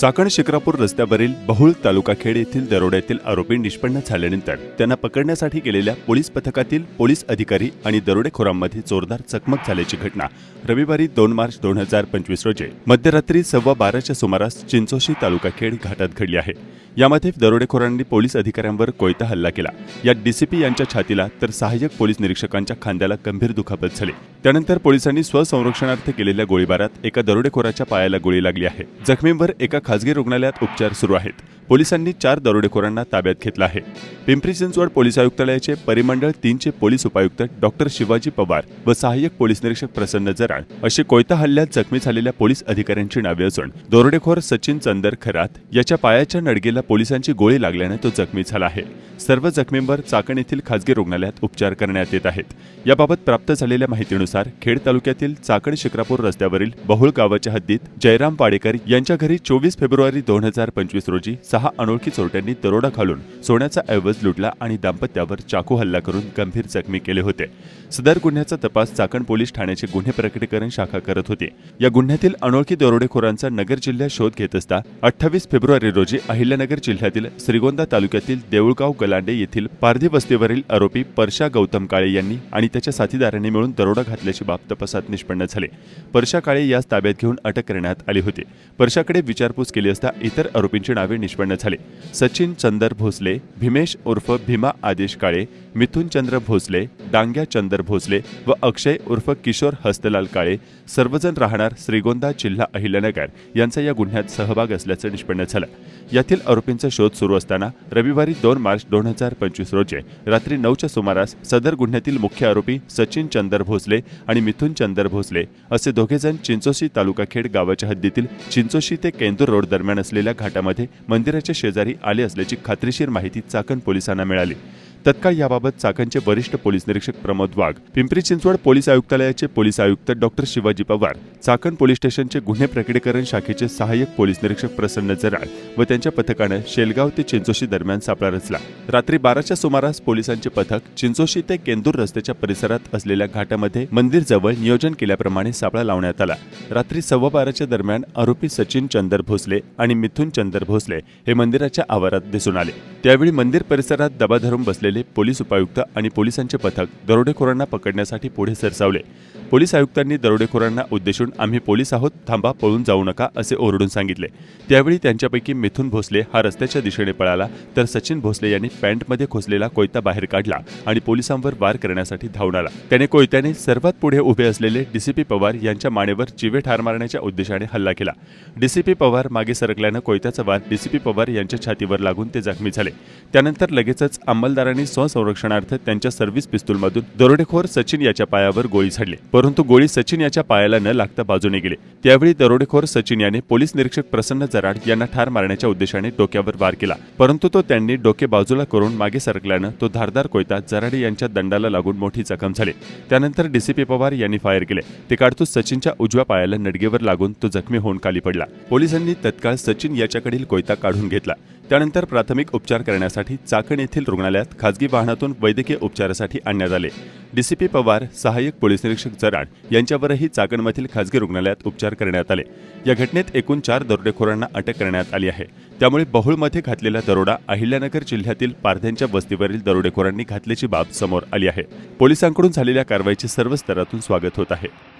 चाकण शिक्रापूर रस्त्यावरील बहुळ तालुकाखेड येथील दरोड्यातील आरोपी निष्पन्न झाल्यानंतर त्यांना पकडण्यासाठी गेलेल्या पोलीस पथकातील पोलीस अधिकारी आणि दरोडेखोरांमध्ये जोरदार चकमक झाल्याची घटना रविवारी दोन मार्च दोन हजार पंचवीस रोजी मध्यरात्री सव्वा बाराच्या सुमारास चिंचोशी तालुकाखेड घाटात घडली आहे. यामध्ये दरोडेखोरांनी पोलीस अधिकाऱ्यांवर कोयता हल्ला केला. यात डीसीपी यांच्या छातीला तर सहाय्यक पोलीस निरीक्षकांच्या खांद्याला गंभीर दुखापत झाली. त्यानंतर पोलिसांनी स्वसंरक्षणार्थ केलेल्या गोळीबारात एका दरोडेखोराच्या पायाला गोळी लागली आहे. जखमींवर एका खासगी रुग्णालयात उपचार सुरू आहेत. पोलिसांनी चार दरोडेखोरांना ताब्यात घेतलं आहे. पिंपरी चिंचवड पोलीस आयुक्तालयाचे परिमंडळ तीनचे पोलीस उपायुक्त डॉक्टर शिवाजी पवार व सहाय्यक पोलीस निरीक्षक प्रसन्न जराळ अशी कोयता हल्ल्यात जखमी झालेल्या पोलीस अधिकाऱ्यांची नावे असून दरोडेखोर सचिन चंदर खरात याच्या पायाच्या नडगेला पोलिसांची गोळी लागल्याने तो जखमी झाला आहे. सर्व जखमींवर चाकण येथील खासगी रुग्णालयात उपचार करण्यात येत आहेत. याबाबत प्राप्त झालेल्या माहितीनुसार खेड तालुक्यातील चाकण शिक्रापूर रस्त्यावरील बहुळ गावाच्या हद्दीत जयराम पाडेकर यांच्या घरी चोवीस फेब्रुवारी दोन हजार पंचवीस रोजी सहा अनोळखी चोरट्यांनी दरोडा घालून सोन्याचा ऐवज लुटला आणि दाम्पत्यावर चाकू हल्ला करून गंभीर जखमी केले होते. सदर गुन्ह्याचा तपास चाकण पोलीस ठाण्याचे गुन्हे प्रकटीकरण शाखा करत होती. या गुन्ह्यातील अनोळखी दरोडेखोरांचा नगर जिल्ह्यात शोध घेत असता अठ्ठावीस फेब्रुवारी रोजी अहिल्यानगर जिल्ह्यातील श्रीगोंदा तालुक्यातील देऊळगाव गलांडे येथील पारधी वस्तीवरील आरोपी परशा गौतम काळे यांनी आणि त्याच्या साथीदारांनी मिळून दरोडा घातल्याची बाब तपासात निष्पन्न झाले. परशा काळे यास ताब्यात घेऊन अटक करण्यात आली होती. परशाकडे विचारपूस केली असता इतर आरोपींची नावे निष्पन्न झाले. सचिन चंदर भोसले भीमेश उर्फ भीमा आदेश काळे मिथुन चंद्र भोसले डांग्या चंदर भोसले व अक्षय उर्फ किशोर हस्तलाल काळे सर्वजण राहणार श्रीगोंदा जिल्हा अहिल्यानगर यांचा या गुन्ह्यात सहभाग असल्याचं निष्पन्न झालं. यातील आरोपींचा शोध सुरू असताना रविवारी दोन मार्च दोन हजार पंचवीस रोजी रात्री नऊच्या सुमारास सदर गुन्ह्यातील मुख्य आरोपी सचिन चंदर भोसले आणि मिथुन चंदर भोसले असे दोघेजण चिंचोशी तालुका खेड गावाच्या हद्दीतील चिंचोशी ते केंदूर रोड दरम्यान असलेल्या घाटामध्ये मंदिराच्या शेजारी आले असल्याची खात्रीशीर माहिती चाकण पोलिसांना मिळाली. तत्काळ याबाबत चाकणचे वरिष्ठ पोलीस निरीक्षक प्रमोद वाघ पिंपरी चिंचवड पोलीस आयुक्तालयाचे पोलीस आयुक्त डॉक्टर शिवाजी पवार चाकण पोलीस स्टेशनचे गुन्हे प्रकटीकरण शाखेचे सहाय्यक पोलीस निरीक्षक प्रसन्न जराळ व त्यांच्या पथकानं शेलगाव ते चिंचोशी दरम्यान सापळा रचला. रात्री बाराच्या सुमारास पोलिसांचे पथक चिंचोशी ते केंदूर रस्त्याच्या परिसरात असलेल्या घाटामध्ये मंदिर जवळ नियोजन केल्याप्रमाणे सापळा लावण्यात आला. रात्री सव्वा बाराच्या दरम्यान आरोपी सचिन चंदर भोसले आणि मिथुन चंदर भोसले हे मंदिराच्या आवारात दिसून आले. त्यावेळी मंदिर परिसरात दबा धरून बसले असलेले पोलीस उपायुक्त आणि पोलिसांचे पथक दरोडेखोरांना पकडण्यासाठी पुढे सरसावले. पोलीस आयुक्तांनी दरोडेखोरांना उद्देशून आम्ही पोलीस आहोत थांबा पळून जाऊ नका असे ओरडून सांगितले. त्यावेळी त्यांच्यापैकी मिथुन भोसले हा रस्त्याच्या दिशेने पळाला तर सचिन भोसले यांनी पॅन्टमध्ये खोसलेला कोयता बाहेर काढला आणि पोलिसांवर वार करण्यासाठी धावून आला. त्याने कोयत्याने सर्वात पुढे उभे असलेले डीसीपी पवार यांच्या मानेवर चिवे ठार मारण्याच्या उद्देशाने हल्ला केला. डीसीपी पवार मागे सरकल्यानं कोयत्याचा वार डीसीपी पवार यांच्या छातीवर लागून ते जखमी झाले. त्यानंतर लगेचच अंमलदारांनी स्वसंरक्षणार्थ त्यांच्या सर्व्हिस पिस्तूलमधून दरोडेखोर सचिन याच्या पायावर गोळी झाडली. परंतु गोळी सचिन याच्या पायाला न लागता बाजूने गेले. त्यावेळी दरोडेखोर सचिन याने पोलीस निरीक्षक प्रसन्न जराड यांना ठार मारण्याच्या उद्देशाने डोक्यावर वार केला. परंतु तो त्यांनी डोके बाजूला करून मागे सरकल्यानं तो धारदार कोयता जराडे यांच्या दंडाला लागून मोठी जखम झाली. त्यानंतर डीसीपी पवार यांनी फायर केले. ते काढतूस सचिनच्या उजव्या पायाला नडगेवर लागून तो जखमी होऊन खाली पडला. पोलिसांनी तत्काळ सचिन याच्याकडील कोयता काढून घेतला. त्यानंतर प्राथमिक उपचार करण्यासाठी चाकण येथील रुग्णालयात खासगी वाहनातून वैद्यकीय उपचारासाठी आणण्यात आले. डीसीपी पवार सहाय्यक पोलीस निरीक्षक जराड यांच्यावरही चाकणमधील खासगी रुग्णालयात उपचार करण्यात आले. या घटनेत एकूण चार दरोडेखोरांना अटक करण्यात आली आहे. त्यामुळे बहुळमध्ये घातलेला दरोडा अहिल्यानगर जिल्ह्यातील पारध्यांच्या वस्तीवरील दरोडेखोरांनी घातल्याची बाब समोर आली आहे. पोलिसांकडून झालेल्या कारवाईचे सर्व स्तरातून स्वागत होत आहे.